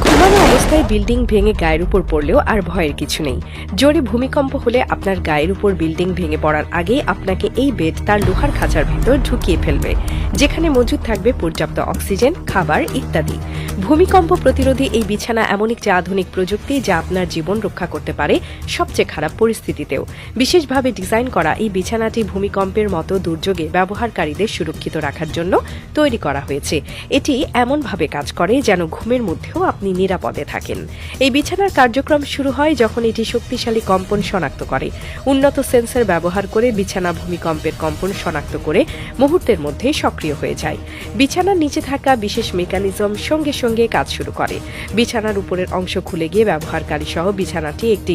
ঘুমানো অবস্থায় বিল্ডিং ভেঙে গায়ের উপর পড়লেও আর ভয়ের কিছু নেই। জোরে ভূমিকম্প হলে আপনার গায়ের উপর বিল্ডিং ভেঙে পড়ার আগে আপনাকে এই বেড তার লোহার খাঁচার ভেতর ঢুকিয়ে ফেলবে, যেখানে মজুদ থাকবে পর্যাপ্ত অক্সিজেন, খাবার ইত্যাদি। ভূমিকম্প প্রতিরোধী এই বিছানা এমন একটি আধুনিক প্রযুক্তি যা আপনার জীবন রক্ষা করতে পারে সবচেয়ে খারাপ পরিস্থিতিতেও। বিশেষভাবে ডিজাইন করা এই বিছানাটি ভূমিকম্পের মতো দুর্যোগে ব্যবহারকারীদের সুরক্ষিত রাখার জন্য তৈরি করা হয়েছে। এটি এমনভাবে কাজ করে যেন ঘুমের মধ্যেও আপনি নিরাপদে থাকেন। এই বিছানার কার্যক্রম শুরু হয় যখন এটি শক্তিশালী কম্পন শনাক্ত করে। উন্নত সেন্সর ব্যবহার করে বিছানা ভূমিকম্পের কম্পন শনাক্ত করে মুহূর্তের মধ্যে সক্রিয় হয়ে যায়। বিছানার নিচে থাকা বিশেষ মেকানিজম সঙ্গে সঙ্গে কাজ শুরু করে। বিছানার উপরের অংশ খুলে গিয়ে ব্যবহারকারী সহ বিছানাটি একটি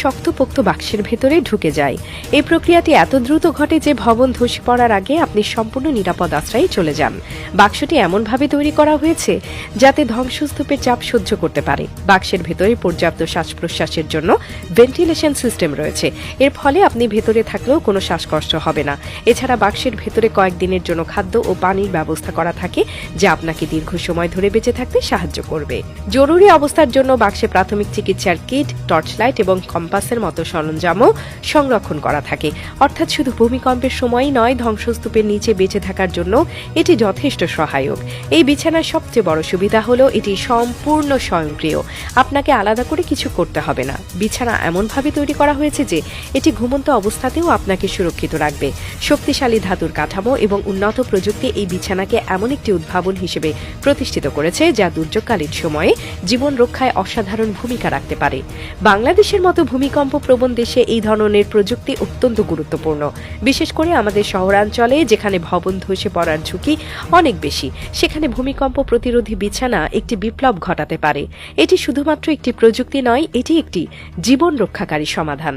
শক্তপোক্ত বাক্সের ভেতরে ঢুকে যায়। এই প্রক্রিয়াটি এত দ্রুত ঘটে যে ভবন ধসে পড়ার আগে আপনি সম্পূর্ণ নিরাপদ আশ্রয়ে চলে যান। বাক্সটি এমনভাবে তৈরি করা হয়েছে যাতে ধ্বংসস্তূপের চাপ সহ্য করতে পারে। বাক্সের ভেতরে পর্যাপ্ত শ্বাস প্রশ্বাসের জন্য ভেন্টিলেশন সিস্টেম রয়েছে। এর ফলে আপনি ভেতরে থাকলেও কোনো শ্বাসকষ্ট হবে না। এছাড়া বাক্সের ভেতরে কয়েকদিনের জন্য খাদ্য ও পানির ব্যবস্থা করা থাকে যা আপনাকে দীর্ঘ সময় ধরে বেঁচে থাকতে সাহায্য করবে। জরুরি অবস্থার জন্য বাক্সে প্রাথমিক চিকিৎসার কিট টর্চ লাইট এবং কম্পাসের মতো সরঞ্জামও সংরক্ষণ করা থাকে। অর্থাৎ শুধু ভূমিকম্পের সময়ই নয়, ধ্বংসস্তূপের নিচে বেঁচে থাকার জন্য এটি যথেষ্ট সহায়ক। এই বিছানার সবচেয়ে বড় সুবিধা হলো এটি সম্পূর্ণ স্বয়ংক্রিয়। আপনাকে আলাদা করে কিছু করতে হবে না। বিছানা এমনভাবে তৈরি করা হয়েছে যে এটি ঘুমন্ত অবস্থাতেও আপনাকে সুরক্ষিত রাখবে। শক্তিশালী ধাতুর কাঠামো এবং উন্নত প্রযুক্তি এই বিছানাকে এমন একটি উদ্ভাবন হিসেবে প্রতিষ্ঠিত করেছে যা দুর্যোগকালীন সময়ে জীবন রক্ষায় অসাধারণ ভূমিকা রাখতে পারে। বাংলাদেশের মতো ভূমিকম্প প্রবণ দেশে এই ধরনের প্রযুক্তি অত্যন্ত গুরুত্বপূর্ণ। বিশেষ করে আমাদের শহরাঞ্চলে, যেখানে ভবন ধসে পড়ার ঝুঁকি অনেক বেশি, সেখানে ভূমিকম্প প্রতিরোধী বিছানা একটি বিপ্লব ঘটাতে পারে। এটি শুধুমাত্র একটি প্রযুক্তি নয়, এটি একটি জীবন রক্ষাকারী সমাধান।